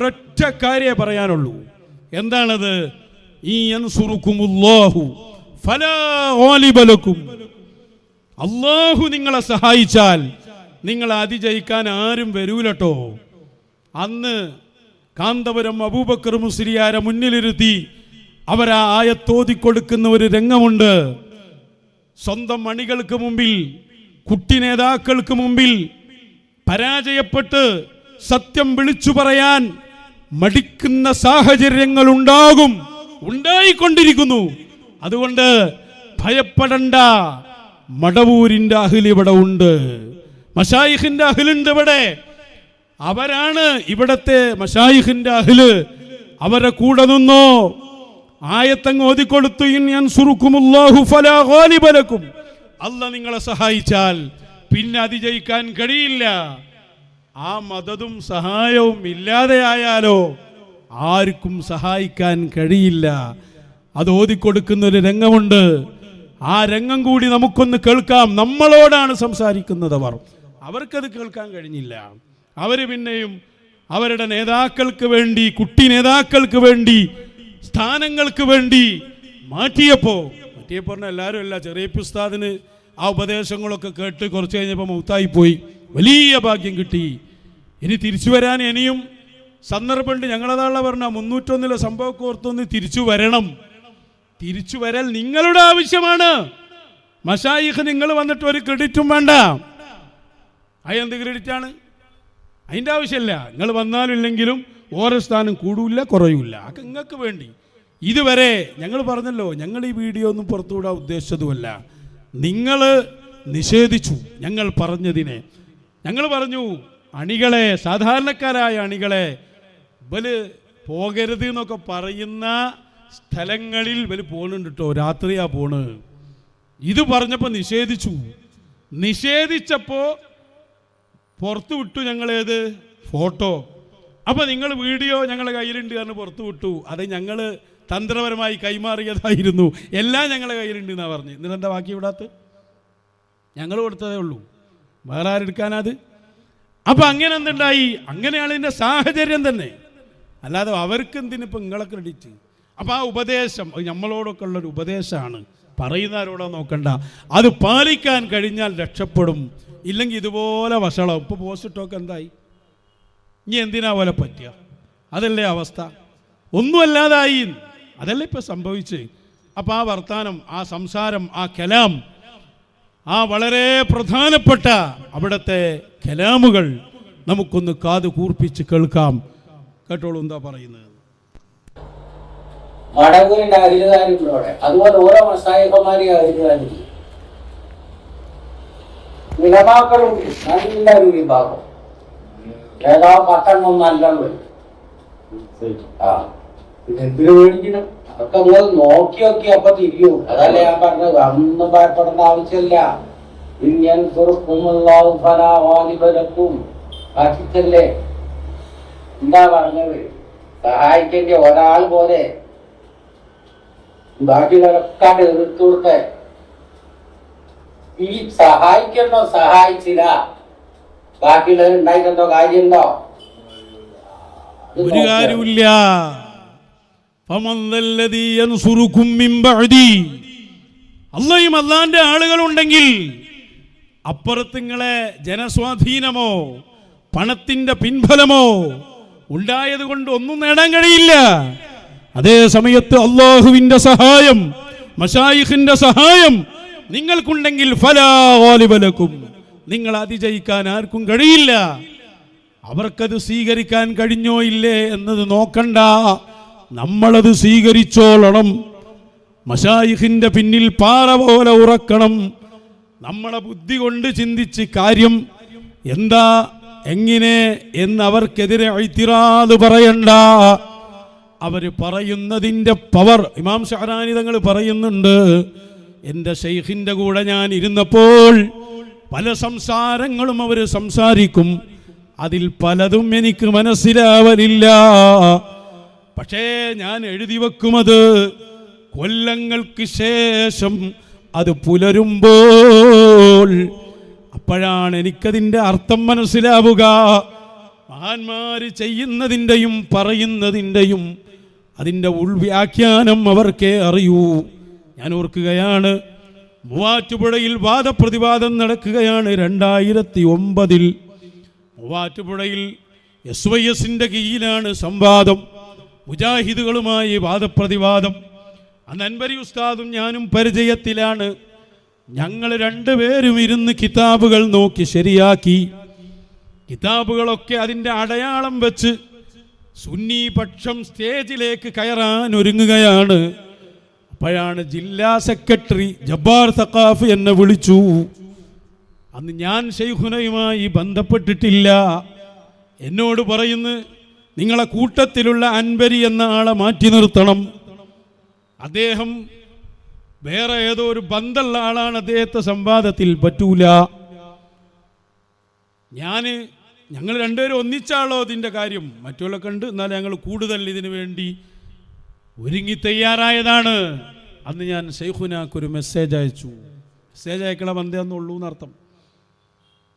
ഒരൊറ്റ കാര്യേ പറയാനുള്ളൂ. എന്താണത്? ഈ. അള്ളാഹു നിങ്ങളെ സഹായിച്ചാൽ നിങ്ങൾ അതിജയിക്കാൻ ആരും വരൂലട്ടോ. അന്ന് കാന്തപുരം അബൂബക്കർ മുസ്ലിയാരെ മുന്നിലിരുത്തി അവരാ ആയത്തോതിക്കൊടുക്കുന്ന ഒരു രംഗമുണ്ട്. സ്വന്തം മണികൾക്ക് മുമ്പിൽ കുട്ടി നേതാക്കൾക്ക് മുമ്പിൽ പരാജയപ്പെട്ട് സത്യം വിളിച്ചു പറയാൻ മടിക്കുന്ന സാഹചര്യങ്ങൾ ഉണ്ടാകും ഉണ്ടായിക്കൊണ്ടിരിക്കുന്നു. അതുകൊണ്ട് ഭയപ്പെടണ്ട. മടവൂരിന്റെ അഹിൽ ഇവിടെ ഉണ്ട്. മഷായിഖിന്റെ അഹിലുണ്ട് ഇവിടെ. അവരാണ് ഇവിടത്തെ മഷായിഖിന്റെ അഹിൽ. അവരെ കൂടെ നിന്നോ. ആയത്തങ്ങ് ഓതിക്കൊടുത്തു. യൻസുറുക്കുമുല്ലാഹു ഫലാ. അല്ല നിങ്ങളെ സഹായിച്ചാൽ പിന്നെ അതിജയിക്കാൻ കഴിയില്ല. ആ മദതും സഹായവും ഇല്ലാതെയായാലോ ആർക്കും സഹായിക്കാൻ കഴിയില്ല. അത് ഓതിക്കൊടുക്കുന്ന ഒരു രംഗമുണ്ട്. ആ രംഗം കൂടി നമുക്കൊന്ന് കേൾക്കാം. നമ്മളോടാണ് സംസാരിക്കുന്നത് അവർ. അവർക്കത് കേൾക്കാൻ കഴിഞ്ഞില്ല. അവർ പിന്നെയും അവരുടെ നേതാക്കൾക്ക് വേണ്ടി കുട്ടി നേതാക്കൾക്ക് വേണ്ടി സ്ഥാനങ്ങൾക്ക് വേണ്ടി മാറ്റിയപ്പോ മാറ്റിയപ്പോ എല്ലാവരും അല്ല ചെറിയ ഉസ്താദിന് ആ ഉപദേശങ്ങളൊക്കെ കേട്ട് കുറച്ച് കഴിഞ്ഞപ്പോൾ മൗത്തായി പോയി. വലിയ ഭാഗ്യം കിട്ടി. ഇനി തിരിച്ചു വരാൻ ഇനിയും സന്ദർഭമുണ്ട്. ഞങ്ങളതാണല്ലോ പറഞ്ഞ മുന്നൂറ്റൊന്നിലെ സംഭവമൊക്കെ ഓർത്തൊന്ന് തിരിച്ചു വരണം. തിരിച്ചു വരൽ നിങ്ങളുടെ ആവശ്യമാണ്. മഷായിഖ് നിങ്ങൾ വന്നിട്ട് ഒരു ക്രെഡിറ്റും വേണ്ട. അതെന്ത് ക്രെഡിറ്റ് ആണ് അതിന്റെ ആവശ്യമില്ല. നിങ്ങൾ വന്നാലില്ലെങ്കിലും ഓരോ സ്ഥാനം കൂടൂല്ല കുറയൂല അത് നിങ്ങൾക്ക് വേണ്ടി. ഇതുവരെ ഞങ്ങൾ പറഞ്ഞല്ലോ ഞങ്ങൾ ഈ വീഡിയോ ഒന്നും പുറത്തുവിടാൻ ഉദ്ദേശിച്ചതുമല്ല. നിങ്ങൾ നിഷേധിച്ചു. ഞങ്ങൾ പറഞ്ഞതിനെ. ഞങ്ങൾ പറഞ്ഞു അണികളെ സാധാരണക്കാരായ അണികളെ ഇവൽ പോകരുത് എന്നൊക്കെ പറയുന്ന സ്ഥലങ്ങളിൽ ഇവൽ പോകുന്നുണ്ട് കേട്ടോ രാത്രിയാ പോണ്. ഇത് പറഞ്ഞപ്പോൾ നിഷേധിച്ചു. നിഷേധിച്ചപ്പോൾ പുറത്തു വിട്ടു ഞങ്ങളേത്? ഫോട്ടോ. അപ്പോൾ നിങ്ങൾ വീഡിയോ ഞങ്ങളുടെ കയ്യിലുണ്ട് കാരണം പുറത്തു വിട്ടു. അത് ഞങ്ങൾ തന്ത്രപരമായി കൈമാറിയതായിരുന്നു. എല്ലാം ഞങ്ങളുടെ കയ്യിലുണ്ട് എന്നാ പറഞ്ഞു. എന്നിട്ടെന്താ ബാക്കി വിടാത്ത ഞങ്ങൾ കൊടുത്തതേ ഉള്ളൂ. വേറെ ആരെടുക്കാനത് അപ്പൊ അങ്ങനെ എന്തുണ്ടായി? അങ്ങനെയാണ് ഇതിന്റെ സാഹചര്യം തന്നെ. അല്ലാതെ അവർക്ക് എന്തിനിപ്പോ നിങ്ങളെ ക്രെഡിറ്റ് അപ്പൊ ആ ഉപദേശം നമ്മളോടൊക്കെ ഉള്ള ഒരു ഉപദേശമാണ്. പറയുന്നവരോടോ നോക്കണ്ട. അത് പാലിക്കാൻ കഴിഞ്ഞാൽ രക്ഷപ്പെടും. ഇല്ലെങ്കിൽ ഇതുപോലെ വഷളം ഇപ്പൊ പോസ്റ്റിട്ടൊക്കെ എന്തായി? ഇനി എന്തിനാ പോലെ പറ്റിയ? അതല്ലേ അവസ്ഥ. ഒന്നുമല്ലാതായി. അതല്ലേ ഇപ്പൊ സംഭവിച്ച് അപ്പൊ ആ വർത്താനം ആ സംസാരം ആ കലാം ആ വളരെ പ്രധാനപ്പെട്ട അവിടുത്തെ കലാമുകൾ നമുക്കൊന്ന് കാത് കൂർപ്പിച്ച് കേൾക്കാം. കേട്ടോളൂ എന്താ പറയുന്നത്. അഖിലുകാരുണ്ട് അവിടെ അതുപോലെ ഓരോ മസായിഹന്മാരെയും അഖിലുകാരും നിലമാക്കളുണ്ട് നല്ലൊരു വിഭാഗം. ഏതാ പത്തെണ്ണം ആ പിന്നെ എന്തിനു മേടിക്കണം അതൊക്കെ നിങ്ങൾ നോക്കി നോക്കി അപ്പൊ തിരിയൂ. അതല്ല ഞാൻ പറഞ്ഞത് അന്നും ഭയപ്പെടേണ്ട ആവശ്യമില്ല. ഇന്ത്യൻ സുറുക്കുമുള്ളാവും ഫല വാലിബലക്കും ബാക്കിച്ചല്ലേ എന്താ പറഞ്ഞത് സഹായിക്കേണ്ട ഒരാൾ പോലെ ബാക്കിയുള്ളവരൊക്കെ എതിർത്തു കൊടുത്തേ ഈ സഹായിക്കണ്ടോ സഹായിച്ചില്ല ബാക്കിയുള്ളവർ ഉണ്ടായിട്ടെന്തോ കാര്യമുണ്ടോ ഇത് ഒരു നോക്കുക. കാര്യമില്ല فمن ذا الذي ينصركم من بعدي അള്ളയും അള്ളാന്റെ ആളുകളുണ്ടെങ്കിൽ അപ്പുറത്തിങ്ങളെ ജനസ്വാധീനമോ പണത്തിന്റെ പിൻഫലമോ ഉണ്ടായത് കൊണ്ട് ഒന്നും നേടാൻ കഴിയില്ല. അതേ സമയത്ത് അള്ളാഹുവിന്റെ സഹായം മഷായിഖിന്റെ സഹായം നിങ്ങൾക്കുണ്ടെങ്കിൽ ഫലാലിബലക്കും നിങ്ങൾ അതിജയിക്കാൻ ആർക്കും കഴിയില്ല. അവർക്കത് സ്വീകരിക്കാൻ കഴിഞ്ഞോ ഇല്ലേ എന്നത് നോക്കണ്ട. നമ്മളത് സ്വീകരിച്ചോളണം. മഷായിഖിന്റെ പിന്നിൽ പാറ പോലെ ഉറക്കണം. നമ്മളെ ബുദ്ധി കൊണ്ട് ചിന്തിച്ച് കാര്യം എന്താ? എങ്ങനെ എന്ന് അവർക്കെതിരെ ഐത്തിറാത് പറയണ്ട. അവർ പറയുന്നതിന്റെ പവർ ഇമാം ഷഹറാനി തങ്ങൾ പറയുന്നുണ്ട്. എന്റെ ഷെയ്ഖിന്റെ കൂടെ ഞാൻ ഇരുന്നപ്പോൾ പല സംസാരങ്ങളും അവർ സംസാരിക്കും. അതിൽ പലതും എനിക്ക് മനസ്സിലാവലില്ല. പക്ഷേ ഞാൻ എഴുതി വെക്കുമത് കൊല്ലങ്ങൾക്ക് ശേഷം അത് പുലരുമ്പോൾ അപ്പോഴാണ് എനിക്കതിന്റെ അർത്ഥം മനസ്സിലാവുക. മഹാന്മാര് ചെയ്യുന്നതിന്റെയും പറയുന്നതിന്റെയും അതിന്റെ ഉൾവ്യാഖ്യാനം അവർക്കേ അറിയൂ. ഞാൻ ഓർക്കുകയാണ് മൂവാറ്റുപുഴയിൽ വാദപ്രതിവാദം നടക്കുകയാണ് രണ്ടായിരത്തി ഒമ്പതിൽ മൂവാറ്റുപുഴയിൽ എസ് വൈ എസിന്റെ കീഴിലാണ് സംവാദം. മുജാഹിദുകളുമായി വാദപ്രതിവാദം. അന്ന് അൻപരി ഉസ്താദും ഞാനും പരിചയത്തിലാണ്. ഞങ്ങൾ രണ്ടുപേരും ഇരുന്ന് കിതാബുകൾ നോക്കി ശരിയാക്കി. കിതാബുകളൊക്കെ അതിന്റെ അടയാളം വെച്ച് സുന്നി പക്ഷം സ്റ്റേജിലേക്ക് കയറാൻ ഒരുങ്ങുകയാണ്. അപ്പോഴാണ് ജില്ലാ സെക്രട്ടറി ജബ്ബാർ സഖാഫ് എന്നെ വിളിച്ചു. അന്ന് ഞാൻ ഷെയ്ഖുനയുമായി ബന്ധപ്പെട്ടിട്ടില്ല. എന്നോട് പറയുന്നു നിങ്ങളെ കൂട്ടത്തിലുള്ള അൻബരി എന്ന ആളെ മാറ്റി നിർത്തണം. അദ്ദേഹം വേറെ ഏതോ ഒരു ബന്ധമുള്ള ആളാണ് അദ്ദേഹത്തെ സംവാദത്തിൽ പറ്റൂല. ഞാൻ ഞങ്ങൾ രണ്ടുപേരും ഒന്നിച്ചാളോ ഇതിന്റെ കാര്യം? മറ്റുള്ള കണ്ട് എന്നാൽ ഞങ്ങൾ കൂടുതൽ ഇതിനു വേണ്ടി ഒരുങ്ങി തയ്യാറായതാണ്. അന്ന് ഞാൻ ഷെയ്ഖുനാക്കൊരു മെസ്സേജ് അയച്ചു. മെസ്സേജ് അയക്കണ ബന്ധമെന്നുള്ളൂ എന്നർത്ഥം.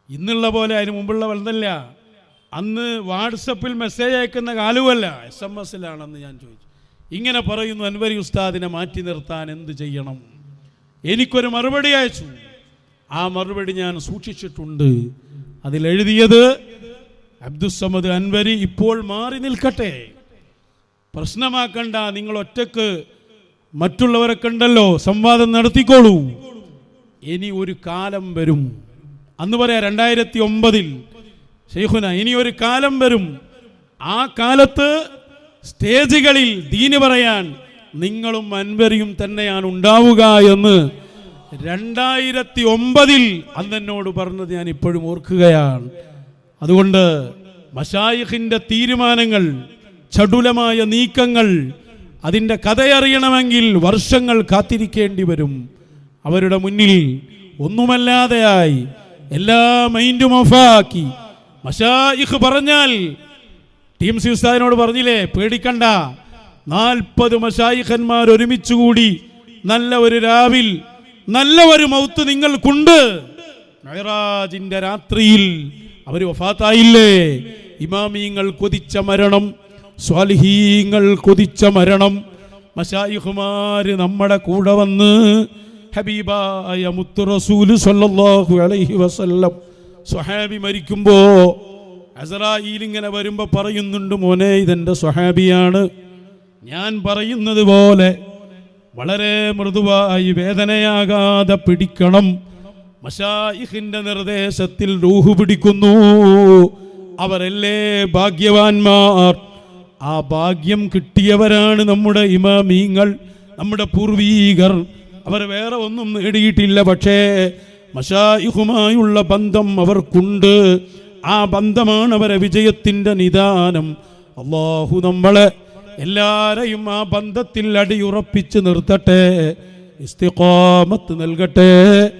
ഇന്നുള്ള പോലെ അതിന് മുമ്പുള്ള വലുതല്ല അന്ന് വാട്സപ്പിൽ മെസ്സേജ് അയക്കുന്ന കാലവുമല്ല എസ് എം എസിലാണെന്ന് ഞാൻ ചോദിച്ചു. ഇങ്ങനെ പറയുന്നു അൻവരി ഉസ്താദിനെ മാറ്റി നിർത്താൻ എന്ത് ചെയ്യണം? എനിക്കൊരു മറുപടി അയച്ചു. ആ മറുപടി ഞാൻ സൂക്ഷിച്ചിട്ടുണ്ട്. അതിലെഴുതിയത് അബ്ദുസമദ് അൻവരി ഇപ്പോൾ മാറി നിൽക്കട്ടെ. പ്രശ്നമാക്കണ്ട നിങ്ങൾ ഒറ്റയ്ക്ക് മറ്റുള്ളവരൊക്കെ ഉണ്ടല്ലോ സംവാദം നടത്തിക്കോളൂ. ഇനി ഒരു കാലം വരും. അന്ന് പറയാം രണ്ടായിരത്തി ഒമ്പതിൽ ഷെയ്ഖുന ഇനി ഒരു കാലം വരും. ആ കാലത്ത് സ്റ്റേജുകളിൽ ദീന് പറയാൻ നിങ്ങളും അൻവരിയും തന്നെയാണ് ഉണ്ടാവുക എന്ന് രണ്ടായിരത്തി ഒമ്പതിൽ അന്നെന്നോട് പറഞ്ഞത് ഞാൻ ഇപ്പോഴും ഓർക്കുകയാണ്. അതുകൊണ്ട് മഷായിഖിന്റെ തീരുമാനങ്ങൾ ചടുലമായ നീക്കങ്ങൾ അതിന്റെ കഥയറിയണമെങ്കിൽ വർഷങ്ങൾ കാത്തിരിക്കേണ്ടി വരും. അവരുടെ മുന്നിൽ ഒന്നുമല്ലാതെയായി എല്ലാ മൈൻഡും ഓഫാക്കി. മഷായിഖ് പറഞ്ഞാൽ ടീം സി ഉസ്താദിനോട് പറഞ്ഞില്ലേ പേടിക്കണ്ട. നാൽപ്പത് മഷായിഖന്മാർ ഒരുമിച്ച് കൂടി നല്ല ഒരു രാവിൽ നല്ല ഒരു മൗത്ത് നിങ്ങൾക്കുണ്ട്. മെഹറാജിന്റെ രാത്രിയിൽ അവർ വഫാത്തായില്ലേ? ഇമാമീങ്ങൾ കൊതിച്ച മരണം സ്വാലിഹീങ്ങൾ കൊതിച്ച മരണം മഷായിഹുമാര് നമ്മുടെ കൂടെ വന്ന് ഹബീബായ മുത്തു റസൂൽ സല്ലല്ലാഹു അലൈഹി വസല്ലം സ്വഹാബി മരിക്കുമ്പോ അസറായിൽ ഇങ്ങനെ വരുമ്പോ പറയുന്നുണ്ട് മോനെ ഇതെന്റെ സ്വഹാബിയാണ്. ഞാൻ പറയുന്നത് പോലെ വളരെ മൃദുവായി വേദനയാകാതെ പിടിക്കണം. മഷായിഖിന്റെ നിർദ്ദേശത്തിൽ റൂഹ് പിടിക്കുന്നു. അവരല്ലേ ഭാഗ്യവാന്മാർ? ആ ഭാഗ്യം കിട്ടിയവരാണ് നമ്മുടെ ഇമാമീങ്ങൾ നമ്മുടെ പൂർവീകർ. അവർ വേറെ ഒന്നും നേടിയിട്ടില്ല പക്ഷേ മഷായിഹുമായുള്ള ബന്ധം അവർക്കുണ്ട്. ആ ബന്ധമാണ് അവരെ വിജയത്തിന്റെ നിദാനം. അള്ളാഹു നമ്മളെ എല്ലാരെയും ആ ബന്ധത്തിൽ അടിയുറപ്പിച്ച് നിർത്തട്ടെ ഇസ്തിഖാമത്ത് നൽകട്ടെ.